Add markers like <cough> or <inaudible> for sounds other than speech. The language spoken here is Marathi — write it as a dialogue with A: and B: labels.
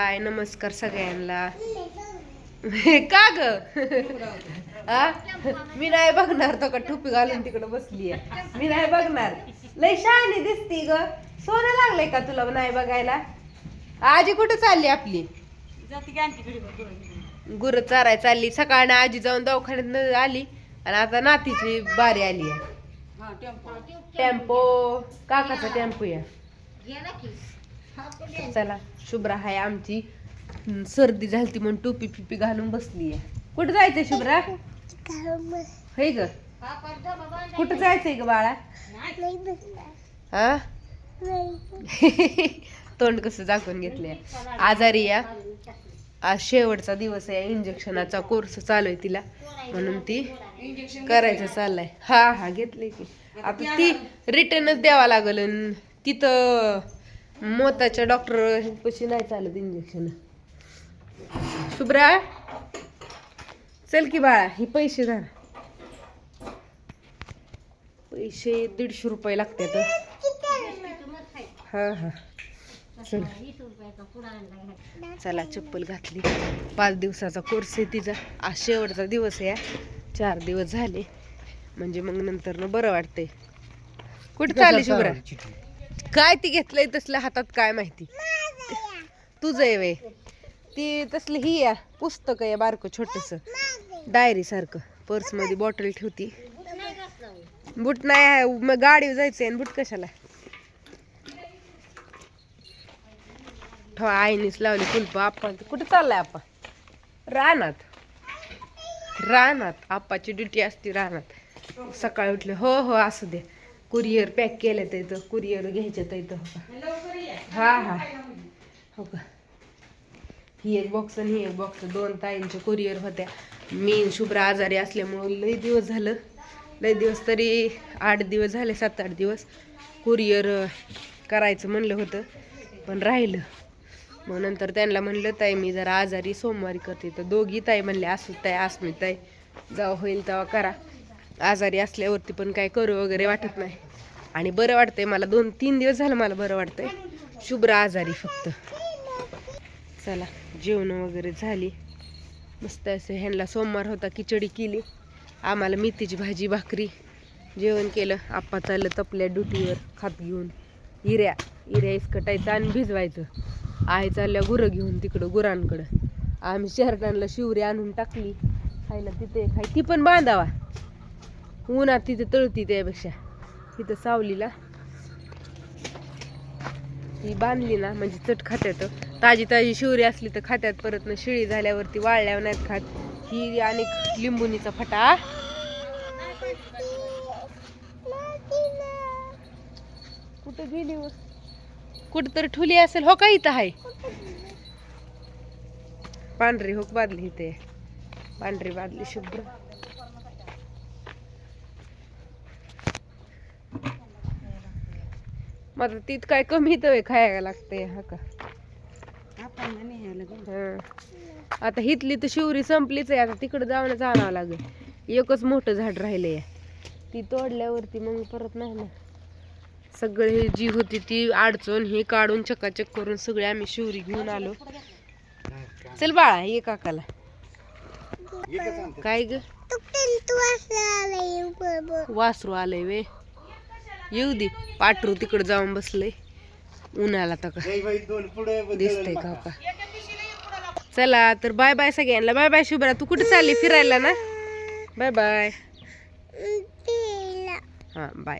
A: हाय नमस्कार सगळ्यांना. का ग? आ? मी नाही बघणार तो का टोपी घालून तिकडे बसली मी नाही बघणार. लय शहाणी दिसती ग. सोनं लागलंय का तुला नाही बघायला? आजी कुठं चालली आपली? गुरं चाराय चालली. सकाळनं आजी जाऊन दवाखान्यात आली. आणि आता नातीची बारी आली आहे टेम्पो. काकाचा टेम्पो या चला शुभ्रा हाय आमची. सर्दी झालती म्हणून टोपी पिपी घालून बसली आहे कुठं जायचंय शुभ्रा? हे ग. कुठं जायचंय ग बाळा? हा? <laughs> तोंड कसं दाखवून घेतलंय. आजारी या. आज शेवटचा दिवस आहे. इंजेक्शनाचा कोर्स चालू आहे तिला. म्हणून ती करायचं चाललंय. हा हा घेतलंय की. आता ती रिटर्नच द्यावा लागल. अन तिथं मोताच्या डॉक्टर पशी नाही चालत इंजेक्शन शुभ्रा चल की बाळा ही पैसे धर. पैसे दीडशे रुपये लागतात हा हा. चल. चला चप्पल घातली. पाच दिवसाचा कोर्स आहे तिचा. आज शेवटचा दिवस आहे. चार दिवस झाले. म्हणजे मग नंतर न बरं वाटतंय. कुठं चालली शुभ्रा काय ती घेतलंय तसल्या हातात काय माहिती? तुझं आहे वे ती तसलं ही या पुस्तक आहे बारकं छोटस. डायरी सारखं. पर्समध्ये बॉटल ठेवती. बूट नाही आहे. मग गाडीवर जायचंय आणि बूट कशाला? ठेवा आईनीच लावली कुलप आपण कुठे चाललाय आपण रानात. रानात. आप्पाची ड्युटी असते रानात. सकाळी उठले हो हो असू दे. कुरिअर पॅक केलं तर इथं कुरिअर घ्यायचं तर इथं. हो का हा. हा हो का? ही एक बॉक्स आणि ही एक बॉक्स दोन ताईंच्या कुरिअर होत्या. मी शुभ्र शुभ्रा आजारी असल्यामुळं लई दिवस झालं. लई दिवस तरी आठ दिवस झाले सात आठ दिवस. कुरिअर करायचं म्हणलं होतं पण राहिलं. मग नंतर त्यांना म्हणलं ताई मी जरा आजारी सोमवारी करते. तर दोघी ताई म्हणले असू ताई असमी ताई जेव्हा होईल तेव्हा करा. आजारी असल्यावरती पण काय करू वगैरे वाटत नाही. आणि बरं वाटतंय मला दोन तीन दिवस झालं मला बरं वाटतंय. शुभ्र आजारी फक्त. चला जेवण वगैरे झाली. मस्त असं ह्यांना सोमवार होता खिचडी केली. आम्हाला मेथीची भाजी भाकरी जेवण केलं. आप्पा चाललं तपल्या ड्युटीवर खात घेऊन. हिऱ्या हिऱ्या इसकटायचं आणि भिजवायचं. आई चालल्या गुरं घेऊन तिकडं गुरांकडं. आम्ही शहरांना शिवरी आणून टाकली. खायला तिथे खाय ती पण बांधावा. उन्हात तिथे तळती त्यापेक्षा. तिथं सावलीला. ही बांधली ना म्हणजे चट खात्यात. ताजी ताजी शिवरी असली तर खात्यात परत ना शिळी झाल्यावरती वाळल्यावर नाहीत खात. ही आणि लिंबुनीचा फटा. कुठं गेली कुठं तर ठुली असेल हो का इथं आहे पांढरी होक बादली इथे. पांढरी बादली शुभ्र. मग आता तीत काय कमी तर खायला लागते हा का? हं. आता हितली तर शिवरी संपलीच आहे आता तिकडे जाऊन आणावं लागेल. एकच मोठं झाड राहिलंय. ती तोडल्यावरती मग परत नाही ना. सगळे जी होती ती अडचण हे काढून चकाचक करून सगळे आम्ही शिवरी घेऊन आलो. चल बाळा ये काकाला. काय ग? वासरू आलंय वे येऊ दे. पाटरू तिकडे जाऊन बसलंय. उन्हाला तर का? दिसतंय का का चला तर बाय बाय सगळ्यांना. Bye bye Shubhra. तू कुठे चालली? फिरायला ना? Bye bye. हा बाय.